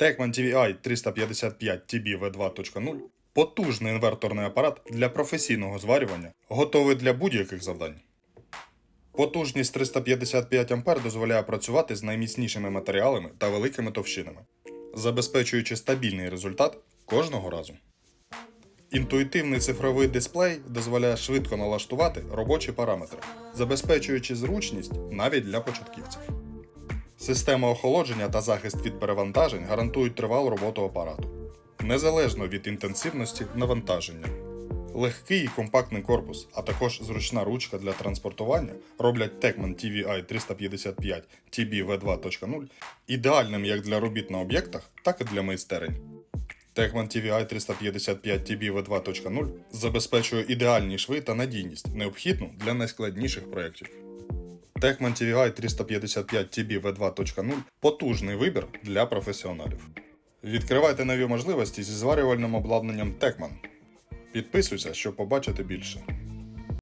Techman TVI 355 TB V2.0 потужний інверторний апарат для професійного зварювання, готовий для будь-яких завдань. Потужність 355 А дозволяє працювати з найміцнішими матеріалами та великими товщинами, забезпечуючи стабільний результат кожного разу. Інтуїтивний цифровий дисплей дозволяє швидко налаштувати робочі параметри, забезпечуючи зручність навіть для початківців. Система охолодження та захист від перевантажень гарантують тривалу роботу апарату, незалежно від інтенсивності навантаження. Легкий і компактний корпус, а також зручна ручка для транспортування роблять Techman TVI 355 TB V2.0 ідеальним як для робіт на об'єктах, так і для майстерень. Techman TVI 355 TB V2.0 забезпечує ідеальні шви та надійність, необхідну для найскладніших проєктів. Techman TVI 355 TB V2.0 потужний вибір для професіоналів. Відкривайте нові можливості зі зварювальним обладнанням Techman. Підписуйся, щоб побачити більше.